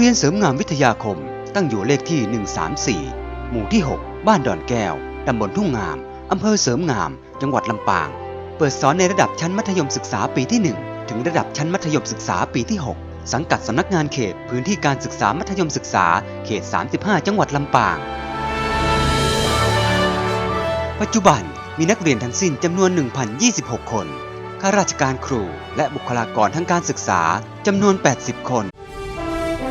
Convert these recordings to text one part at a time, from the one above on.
รียนเสริมงามวิทยาคม ตั้งอยู่เลขที่ 134 หมู่ที่ 6 บ้านดอนแก้ว ตำบลทุ่งงาม อำเภอเสริมงาม จังหวัดลำปาง เปิดสอนในระดับชั้นมัธยมศึกษาปีที่ 1 ถึงระดับชั้นมัธยมศึกษาปีที่ 6 สังกัดสำนักงานเขตพื้นที่การศึกษามัธยมศึกษา เขต 35 จังหวัดลำปาง ปัจจุบันมีนักเรียนทั้งสิ้นจำนวน 1,026 คน ข้าราชการครู และบุคลากรทางการศึกษาจำนวน 80 คน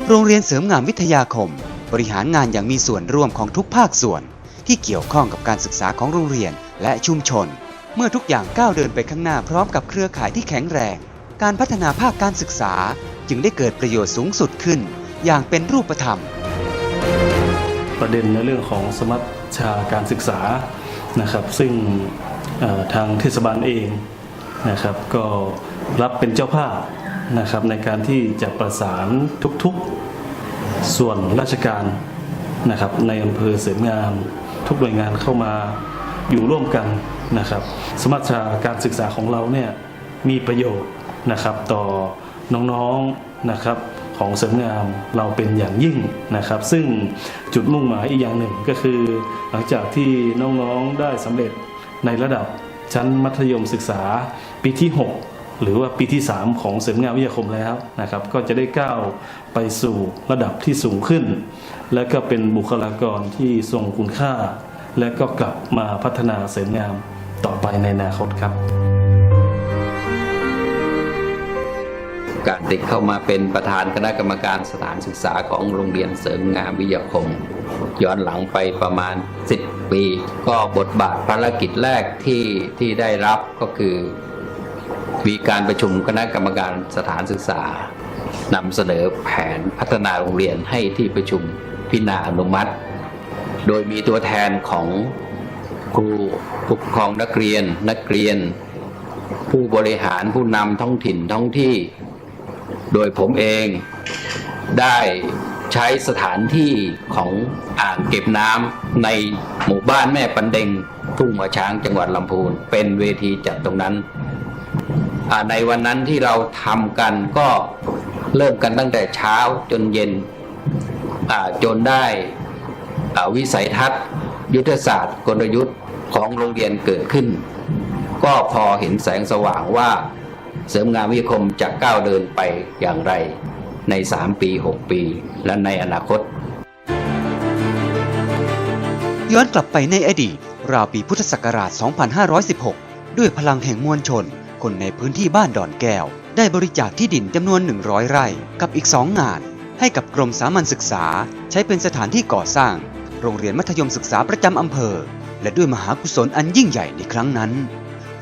โรงเรียนเสริมงามวิทยาคม บริหารงานอย่างมีส่วนร่วมของทุกภาคส่วน ที่เกี่ยวข้องกับการศึกษาของโรงเรียนและชุมชน เมื่อทุกอย่างก้าวเดินไปข้างหน้าพร้อมกับเครือข่ายที่แข็งแรง การพัฒนาภาคการศึกษาจึงได้เกิดประโยชน์สูงสุดขึ้น อย่างเป็นรูปธรรม ประเด็นในเรื่องของสมัชชาการศึกษานะครับ ซึ่งทางเทศบาลเองนะครับ ก็รับเป็นเจ้าภาพ นะครับในการที่จะประสานทุกๆส่วนราชการนะครับในอำเภอเสริมงามทุกหน่วยงานเข้ามาอยู่ร่วมกันนะครับ สมัชชาการศึกษาของเราเนี่ยมีประโยชน์นะครับต่อน้องๆนะครับของเสริมงามเราเป็นอย่างยิ่งนะครับ ซึ่งจุดมุ่งหมายอีกอย่างหนึ่งก็คือ หลังจากที่น้องๆได้สำเร็จในระดับชั้นมัธยมศึกษาปีที่ 6 หรือว่าปีที่ 3 ของเสริมงานวิทยาคมแล้วนะครับ ก็จะได้ก้าวไปสู่ระดับที่สูงขึ้น และก็เป็นบุคลากรที่ทรงคุณค่า และก็กลับมาพัฒนาเสริมงามต่อไปในอนาคตครับ การติดเข้ามาเป็นประธานคณะกรรมการสถานศึกษาของโรงเรียนเสริมงามวิทยาคม ย้อนหลังไปประมาณ 10 ปี ก็บทบาทภารกิจแรกที่ที่ได้รับก็คือ มีการประชุมคณะกรรมการสถานศึกษานำเสนอแผนพัฒนาโรงเรียนให้ที่ประชุมพิจารณาอนุมัติ โดยมีตัวแทนของครูผู้ปกครองนักเรียนนักเรียน ผู้บริหารผู้นำท้องถิ่นท้องที่ โดยผมเองได้ใช้สถานที่ของอ่างเก็บน้ำในหมู่บ้านแม่ปันเดงทุ่งหัวช้างจังหวัดลำพูน เป็นเวทีจัดตรงนั้น ในวันนั้นที่เราทำกันก็เริ่มกันตั้งแต่เช้าจนเย็นจนได้วิสัยทัศน์ ยุทธศาสตร์กลยุทธ์ของโรงเรียนเกิดขึ้น ก็พอเห็นแสงสว่างว่าเสริมงานวิทยาคมจะก้าวเดินไปอย่างไรใน 3 ปี 6 ปี และในอนาคต ย้อนกลับไปในอดีตราวปีพุทธศักราช 2516 ด้วยพลังแห่งมวลชน คนในพื้นที่บ้านดอนแก้ว ได้บริจาคที่ดินจำนวน 100 ไร่ กับอีก 2 งาน ให้กับกรมสามัญศึกษา ใช้เป็นสถานที่ก่อสร้าง โรงเรียนมัธยมศึกษาประจำอำเภอ และด้วยมหากุศลอันยิ่งใหญ่ในครั้งนั้น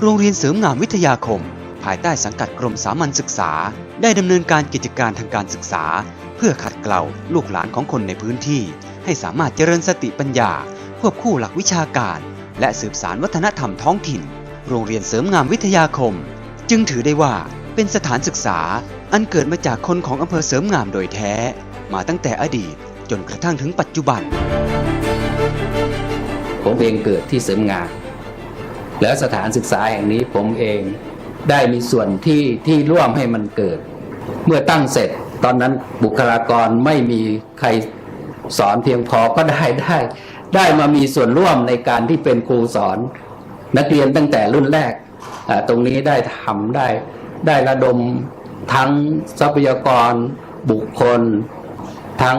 โรงเรียนเสริมงามวิทยาคม ภายใต้สังกัดกรมสามัญศึกษา ได้ดำเนินการกิจการทางการศึกษา เพื่อขัดเกลาลูกหลานของคนในพื้นที่ ให้สามารถเจริญสติปัญญาควบคู่หลักวิชาการ และสืบสารวัฒนธรรมท้องถิ่น โรงเรียนเสริมงามวิทยาคม จึงถือได้ว่าเป็นสถานศึกษาอันเกิดมาจากคนของอำเภอเสริมงามโดยแท้ มาตั้งแต่อดีตจนกระทั่งถึงปัจจุบัน ผมเองเกิดที่เสริมงานแล้วสถานศึกษาแห่งนี้ผมเองได้มีส่วนที่ที่ร่วมให้มันเกิด เมื่อตั้งเสร็จตอนนั้นบุคลากรไม่มีใครสอนเพียงพอก็ได้ได้ ได้มามีส่วนร่วมในการที่เป็นครูสอน นักเรียนตั้งแต่รุ่นแรกตรงนี้ได้ทำได้ได้ระดมทั้งทรัพยากรบุคคล ทั้ง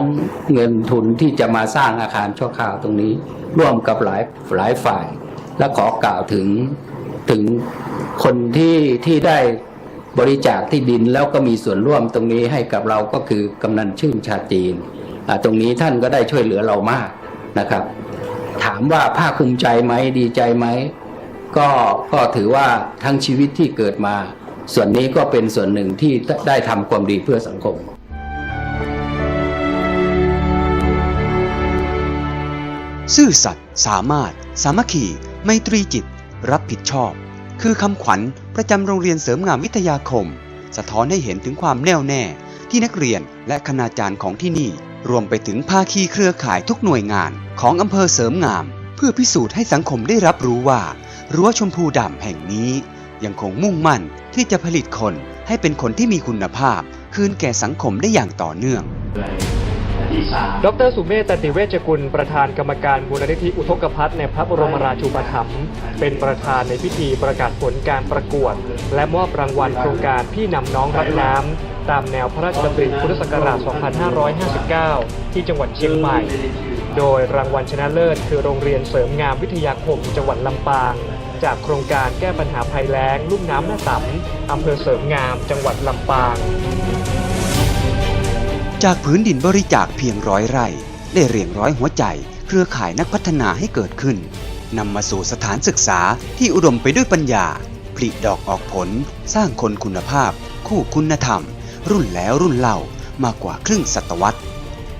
เงินทุนที่จะมาสร้างอาคารชั่วคราวตรงนี้ ร่วมกับหลายหลายฝ่าย และขอกล่าวถึงถึงคนที่ที่ได้บริจาคที่ดินแล้วก็มีส่วนร่วมตรงนี้ให้กับเราก็คือกำนันชื่นชาจีนตรงนี้ท่านก็ได้ช่วยเหลือเรามากนะครับ ถามว่าภาคภูมิใจไหมดีใจไหม ก็ก็ถือว่าทั้งชีวิตที่เกิดมา ส่วนนี้ก็เป็นส่วนหนึ่งที่ได้ทำความดีเพื่อสังคม ซื่อสัตย์สามารถ สามัคคีไมตรีจิต รับผิดชอบ คือคำขวัญประจำโรงเรียนเสริมงามวิทยาคม สะท้อนให้เห็นถึงความแน่วแน่ที่นักเรียนและคณาจารย์ของที่นี่ รวมไปถึงภาคีเครือข่ายทุกหน่วยงานของอำเภอเสริมงาม เพื่อพิสูจน์ให้สังคมได้รับรู้ว่า รั้วชมพูดำแห่งนี้ ยังคงมุ่งมั่นที่จะผลิตคนให้เป็นคนที่มีคุณภาพ คืนแก่สังคมได้อย่างต่อเนื่อง ดรสุเมธตันติเวชกุล ประธานกรรมการมูลนิธิอุทกภัทในพระบรมราชูปถัมภ์เป็นประธานในพิธีประกาศผลการประกวด และมอบรางวัลโครงการพี่นำน้องรักน้ำ ตามแนวพระราชดำริพุทธศักราช 2559 ที่จังหวัดเชียงใหม่ โดยรางวัลชนะเลิศคือโรงเรียนเสริมงามวิทยาคมจังหวัดลำปาง จากโครงการแก้ปัญหาภัยแล้งลุ่มน้ำหน้าต่ำอำเภอเสริมงามจังหวัดลำปาง จากพื้นดินบริจาคเพียงร้อยไร่ ได้เรียงร้อยหัวใจ เครือข่ายนักพัฒนาให้เกิดขึ้นนำมาสู่สถานศึกษาที่อุดมไปด้วยปัญญาผลิดอกออกผล สร้างคนคุณภาพ คู่คุณธรรม รุ่นแล้วรุ่นเล่ามากกว่าครึ่งศตวรรษ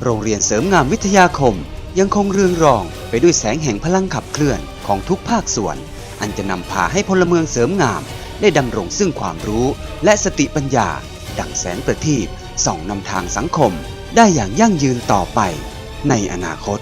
โรงเรียนเสริมงามวิทยาคม ยังคงเรืองรองไปด้วยแสงแห่งพลังขับเคลื่อนของทุกภาคส่วน อันจะนำพาให้พลเมืองเสริมงาม ได้ดำรงซึ่งความรู้และสติปัญญา ดังแสงประทีปส่องนำทางสังคม ได้อย่างยั่งยืนต่อไปในอนาคต